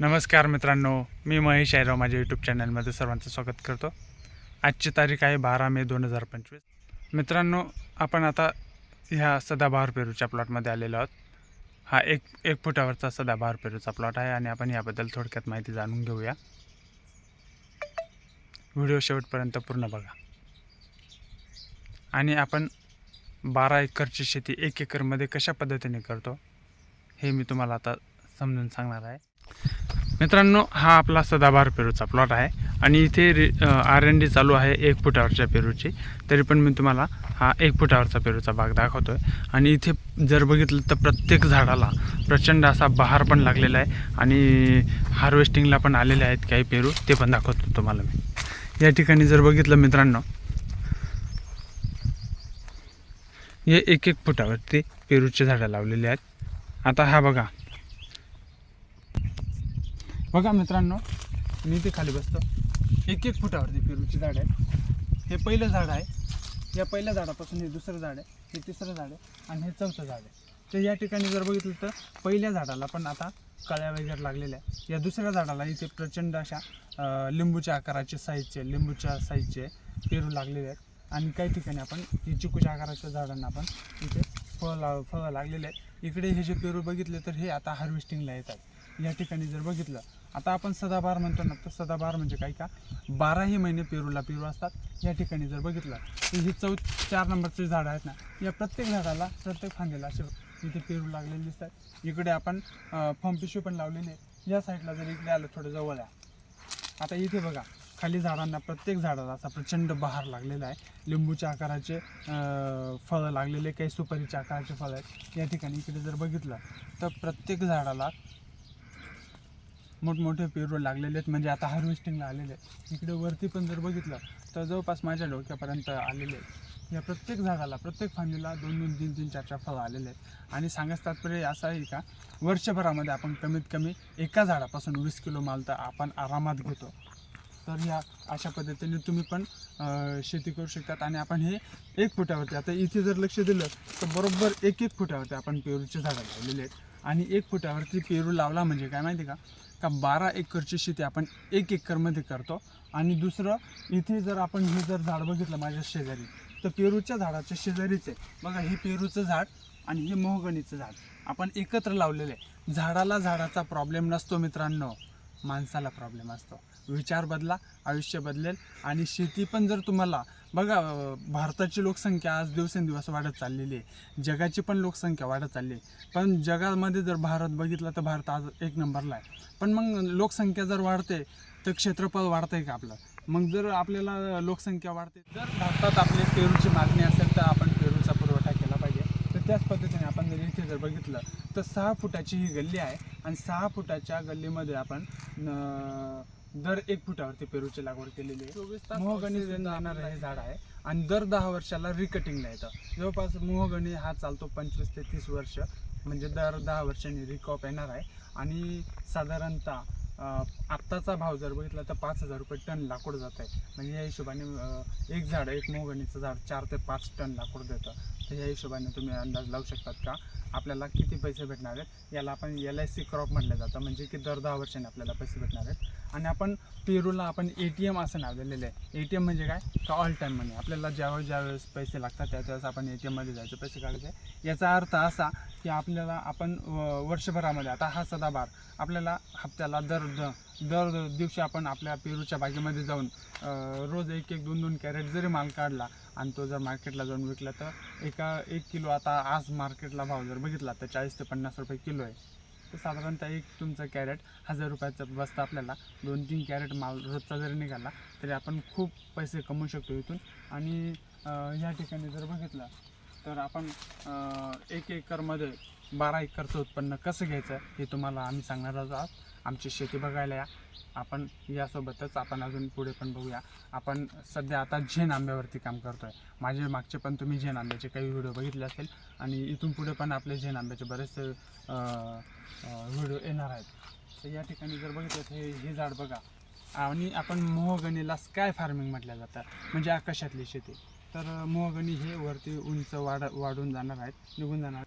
नमस्कार मित्रांनो मी महेश आयराव माझ्या यूट्यूब चॅनलमध्ये सर्वांचं स्वागत करतो. आजची तारीख आहे बारा मे दोन हजार पंचवीस. मित्रांनो आपण आता ह्या सदाबहार पेरूच्या प्लॉटमध्ये आलेलो आहोत. हा एक एक फुटावरचा सदाबहार पेरूचा प्लॉट आहे आणि आपण याबद्दल थोडक्यात माहिती जाणून घेऊया. व्हिडिओ शेवटपर्यंत पूर्ण बघा. आणि आपण बारा एकरची शेती एक एकरमध्ये कशा पद्धतीने करतो हे मी तुम्हाला आता समजून सांगणार आहे. मित्रांनो हा आपला सदाबहार पेरूचा प्लॉट आहे आणि इथे आर एन डी चालू आहे एक फुटावरच्या पेरूची. तरी पण मी तुम्हाला हा एक फुटावरचा पेरूचा बाग दाखवतो आहे आणि इथे जर बघितलं तर प्रत्येक झाडाला प्रचंड असा बहार पण लागलेला आहे आणि हार्वेस्टिंगला पण आलेले आहेत काही पेरू. ते पण दाखवतो तुम्हाला मी. या ठिकाणी जर बघितलं मित्रांनो हे एक एक फुटावरती पेरूचे झाडं लावलेले आहेत. आता हा बघा बघा मित्रांनो मी ते खाली बसतो. एक एक फुटावरती पेरूची झाड आहे. हे पहिलं झाड आहे. या पहिल्या झाडापासून हे दुसरं झाड आहे. हे तिसरं झाड आहे आणि हे चौथं झाड आहे. तर या ठिकाणी जर बघितलं तर पहिल्या झाडाला पण आता कळ्या वगैरे लागलेल्या आहे या दुसऱ्या झाडाला इथे प्रचंड अशा लिंबूच्या आकाराचे साईजचे लिंबूच्या साईजचे पेरू लागलेले आहेत. आणि काही ठिकाणी आपण ही चिकूच्या आकाराच्या झाडांना आपण इथे फळं लाव फळं लागलेले आहेत. इकडे हे जे पेरू बघितले तर हे आता हार्वेस्टिंगला येतात. या ठिकाणी जर बघितलं आता आपण सदाबहार म्हणतो ना तर सदाबहार म्हणजे काय का? बाराही महिने पेरूला पेरू असतात. या ठिकाणी जर बघितलं तर ही चौ चार नंबरचे झाडं आहेत ना या प्रत्येक झाडाला प्रत्येक फांदीला असे इथे पेरू लागलेले दिसतात. इकडे आपण फॉर्म पिशवी पण लावलेली आहे. या साईडला जर इकडे आलं थोडं जवळ आहे. आता इथे बघा खाली झाडांना प्रत्येक झाडाला असा प्रचंड बहार लागलेला आहे. लिंबूच्या आकाराचे फळं लागलेले काही सुपारीच्या आकाराचे फळं आहेत. या ठिकाणी इकडे जर बघितलं तर प्रत्येक झाडाला मोठमोठे पेरू लागलेले आहेत. म्हणजे आता हार्वेस्टिंगला आलेले आहेत. इकडे वरती पण जर बघितलं तर जवळपास माझ्या डोक्यापर्यंत आलेले आहेत. या प्रत्येक झाडाला प्रत्येक फांदीला दोन दोन तीन तीन चार चार फळं आलेले आहेत. आणि सांगायचं तात्पर्य असं आहे का वर्षभरामध्ये आपण कमीत कमी एका झाडापासून वीस किलो माल तर आपण आरामात घेतो. तर ह्या अशा पद्धतीने तुम्ही पण शेती करू शकतात. आणि आपण हे एक फुटावरती आता इथे जर लक्ष दिलं तर बरोबर एक एक फुटावरती आपण पेरूचे झाडं लावलेले आहेत. आणि एक फुटावरती पेरू लावला म्हणजे काय माहिती का? का बारा एकरची शेती आपण एक एकरमध्ये करतो. आणि दुसरं इथे जर आपण हे जर झाड बघितलं माझ्या शेजारी तर पेरूच्या झाडाच्या शेजारीच आहे. बघा हे पेरूचं झाड आणि हे मोहगणीचं झाड. आपण एकत्र लावलेलं आहे. झाडाला झाडाचा प्रॉब्लेम नसतो मित्रांनो. माणसाला प्रॉब्लेम असतो. विचार बदला आयुष्य बदलेल आणि शेती पण जर तुम्हाला बघा भारताची लोकसंख्या आज दिवसेंदिवस वाढत चाललेली आहे. जगाची पण लोकसंख्या वाढत चालली आहे. पण जगामध्ये जर भारत बघितला तर भारत आज एक नंबरला आहे. पण मग लोकसंख्या जर वाढते तर क्षेत्रफळ वाढतं आहे का आपलं? मग जर आपल्याला लोकसंख्या वाढते जर भारतात आपली पेरूची मागणी असेल तर आपण पेरूचा पुरवठा केला पाहिजे तर त्याच पद्धतीने आपण जर इथे जर बघितलं तर सहा फुटाची ही गल्ली आहे आणि सहा फुटाच्या गल्लीमध्ये आपण न- दर एक फुटावरती पेरूची लागवड केलेली आहे. मोहगणी जाणारं हे झाड आहे आणि दर दहा वर्षाला रिकटिंगला येतं. जवळपास मोहगणी हा चालतो पंचवीस ते तीस वर्ष म्हणजे दर दहा वर्षांनी रिकॉप येणार आहे. आणि साधारणतः आत्ताचा भाव जर बघितला तर पाच हजार रुपये टन लाकूड जात आहे. म्हणजे या हिशोबाने एक झाड एक मोगणीचं झाड चार ते पाच टन लाकूड देतं. तर या हिशोबाने तुम्ही अंदाज लावू शकतात का? आपल्याला किती पैसे भेटणार आहेत? याला आपण एल आय सी क्रॉप म्हटलं जातं. म्हणजे की दर दहा वर्षाने आपल्याला पैसे भेटणार आहेत. आणि आपण पेरूला आपण ए टी एम असं नाव दिलेलं आहे. ए टी एम म्हणजे काय? का ऑल टाईम मनी आपल्याला ज्यावेळेस ज्यावेळेस पैसे लागतात त्यावेळेस आपण ए टी एममध्ये जायचं पैसे काढायचे. याचा अर्थ असा की आपल्याला आपण व- वर्षभरामध्ये आता हा सदाबार आपल्याला हप्त्याला दर दर दिवशी आपण आपल्या पेरूच्या बागेमध्ये जाऊन रोज एक एक दोन दोन कॅरेट जरी माल काढला आणि तो जर मार्केटला जाऊन विकला तर एका एक किलो आता आज मार्केटला भाव जर बघितला तर चाळीस ते पन्नास रुपये किलो आहे. साधारणतः एक तुमचं कॅरेट हजार रुपयाचं बसतं आपल्याला. दोन तीन कॅरेट माल रोजचा जरी निघाला तरी आपण खूप पैसे कमवू शकतो इथून. आणि या ठिकाणी जर बघितलं तर आपण एक एकरमध्ये बारा एकरचं उत्पन्न कसं घ्यायचं हे तुम्हाला आम्ही सांगणार आहोत. आमची शेती बघायला या. आपण यासोबतच आपण अजून पुढे पण बघूया. आपण सध्या आता झेन आंब्यावरती काम करतो आहे माझे मागचे पण तुम्ही झेन आंब्याचे काही व्हिडिओ बघितले असेल आणि इथून पुढे पण आपले झेन आंब्याचे बरेचसे व्हिडिओ येणार आहेत. तर या ठिकाणी जर बघितलं तर हे हे झाड बघा. आणि आपण मोहगणीला स्काय फार्मिंग म्हटलं जातं म्हणजे आकाशातली शेती. तर मोहगणी हे वरती उंच वाढ वाढून जाणार आहेत. निघून जाणार